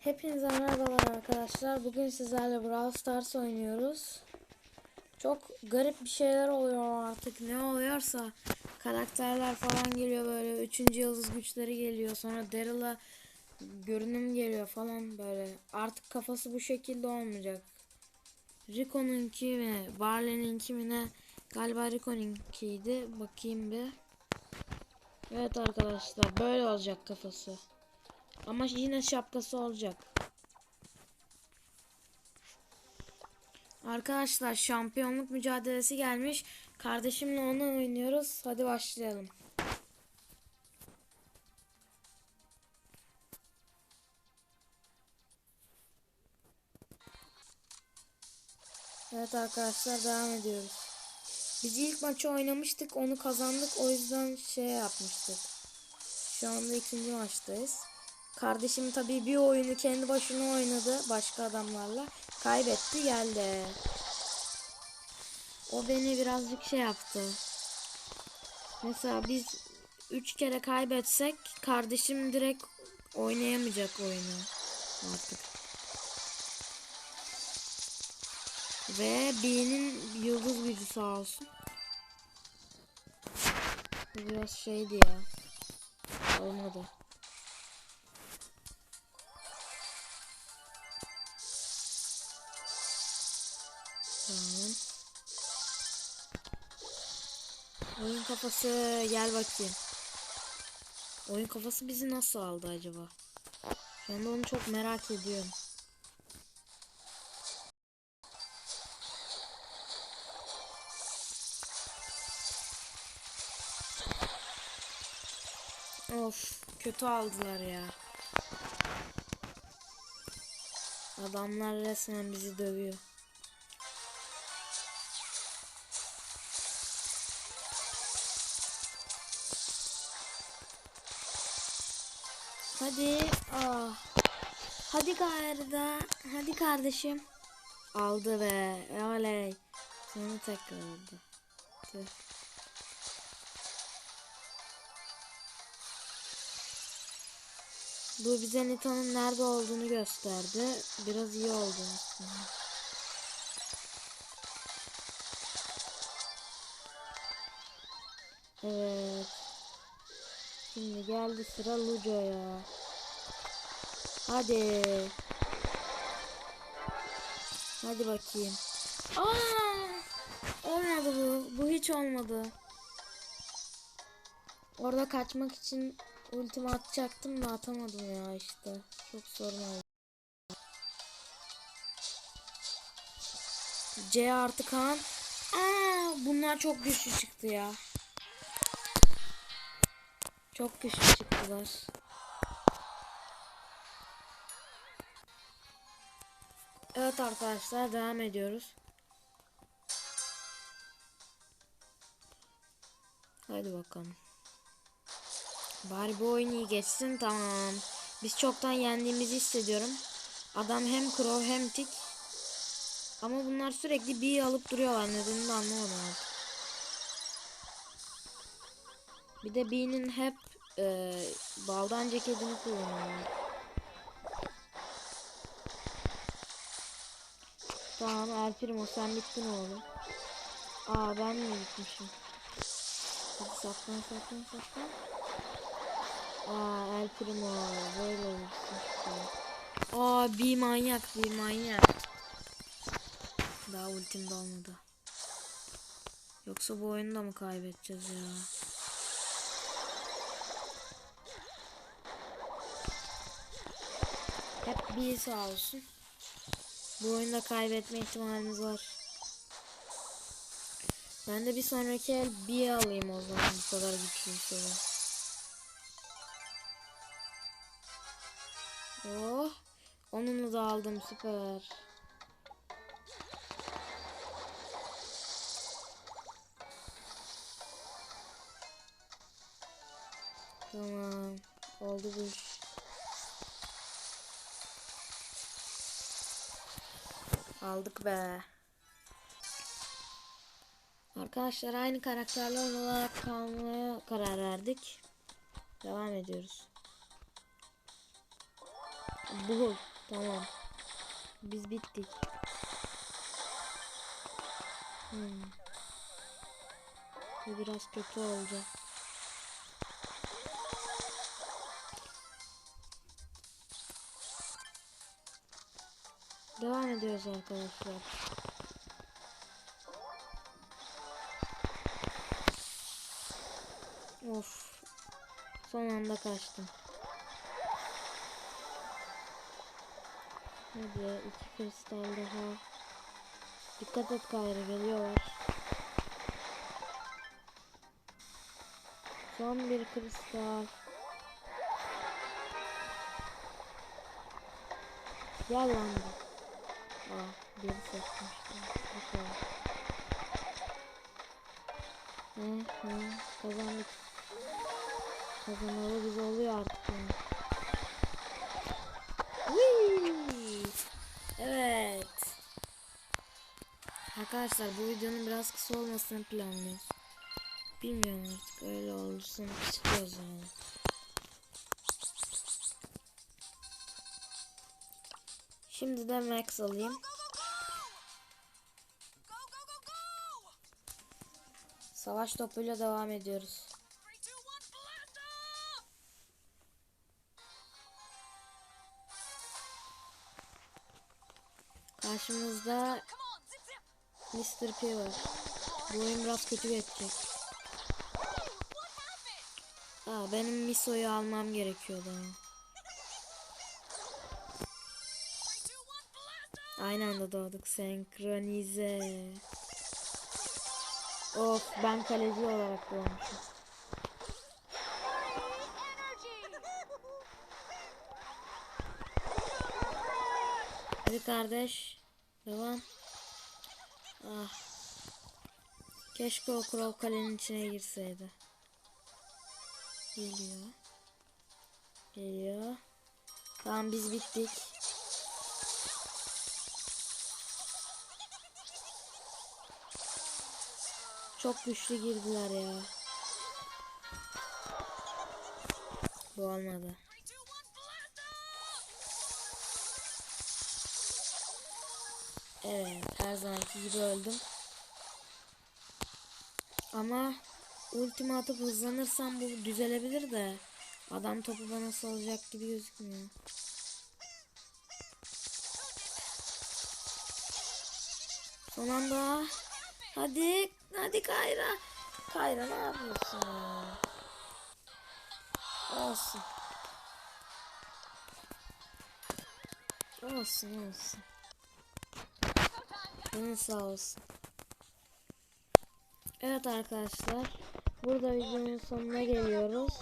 Hepinize merhabalar arkadaşlar. Bugün sizlerle Brawl Stars oynuyoruz. Çok garip bir şeyler oluyor artık. Ne oluyorsa karakterler falan geliyor böyle. Üçüncü yıldız güçleri geliyor. Sonra Daryl'a görünüm geliyor falan böyle. Artık kafası bu şekilde olmayacak. Rico'nunki mi? Barley'ninki mi ne? Galiba Rico'nunkiydi. Bakayım bir. Evet arkadaşlar böyle olacak kafası. Ama yine şapkası olacak. Arkadaşlar şampiyonluk mücadelesi gelmiş. Kardeşimle onu oynuyoruz. Hadi başlayalım. Evet arkadaşlar devam ediyoruz. Biz ilk maçı oynamıştık. Onu kazandık. O yüzden şey yapmıştık. Şu anda ikinci maçtayız. Kardeşim tabii bir oyunu kendi başına oynadı başka adamlarla. Kaybetti geldi. O beni birazcık şey yaptı. Mesela biz üç kere kaybetsek kardeşim direkt oynayamayacak oyunu artık. Ve B'nin yıldız gücü sağ olsun. Biraz şeydi ya. Olmadı. Tamam. Oyun kafası gel bakayım. Oyun kafası bizi nasıl aldı acaba? Şu anda onu çok merak ediyorum. Of kötü aldılar ya. Adamlar resmen bizi dövüyor. Hadi. Ah. Hadi Garda. Hadi kardeşim. Aldı be. Oley. Sonra tekrar aldı. Tüh. Bu bize Nita'nın nerede olduğunu gösterdi. Biraz iyi oldu aslında. Evet. Şimdi geldi sıra Luco'ya. Hadi. Hadi bakayım. Aa! Olmadı bu. Bu hiç olmadı. Orada kaçmak için ultimi atacaktım da atamadım ya işte. Çok sorun oldu. C artı kan. Aa, bunlar çok güçlü çıktı ya. Çok güçlü çıktılar. Evet arkadaşlar devam ediyoruz. Hadi bakalım. Bari bu oyun iyi geçsin tamam. Biz çoktan yendiğimizi hissediyorum. Adam hem crow hem tik. Ama bunlar sürekli bir alıp duruyorlar. Nedenini de anlamadım artık. Bir de B'nin hep e, baldan ceketini kullanıyorlar. Tamam El Primo sen bittin oğlum. Aa ben mi bitmişim? Hadi saklan saklan saklan. Aa El Primo böyle işte. Aa bir manyak bir manyak. Daha ultim de olmadı. Yoksa bu oyunu da mı kaybedeceğiz ya? Hep bir sağ olsun. Bu oyunda kaybetme ihtimalimiz var. Ben de bir sonraki el bir alayım o zaman bu kadar güçlüyse. Oh. Onunu da aldım süper. Tamam. Oldu bu iş. Aldık be. Arkadaşlar aynı karakterler olarak kalmaya karar verdik. Devam ediyoruz. Bu tamam. Biz bittik. Hmm. Bu biraz kötü oldu. Devam ediyoruz arkadaşlar. Of. Son anda kaçtım. Hadi iki kristal daha. Dikkat et gayrı geliyorlar. Son bir kristal. Bu. Aa, biri seçmiştim. Bakalım. Hı hı. Kazandık. Kazanalı biz oluyor artık! Evet. Arkadaşlar bu videonun biraz kısa olmasını planlıyoruz. Bilmiyorum artık öyle olursa çıkıyoruz yani. Şimdi de Max alayım. Savaş topuyla devam ediyoruz. Karşımızda Mr. P var. Bu oyun biraz kötü geçecek. Aa, benim Miso'yu almam gerekiyordu. Aynı anda doğduk. Senkronize. Of ben kaleci olarak doğmuşum. Hadi kardeş. Devam. Ah. Keşke o kral kalenin içine girseydi. Geliyor. Geliyor. Tamam biz bittik. Çok güçlü girdiler ya. Bu olmadı. Evet her zamanki gibi öldüm. Ama ultimi atıp hızlanırsam bu düzelebilir de adam topu bana salacak gibi gözükmüyor. Son anda hadi hadi Kayra. Kayra ne yapıyorsun? Olsun. Olsun olsun. Canın sağ olsun. Evet arkadaşlar. Burada videonun sonuna geliyoruz.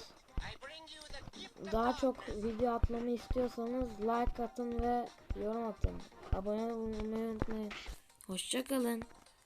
Daha çok video atmamı istiyorsanız like atın ve yorum atın. Abone olmayı unutmayın. Hoşçakalın.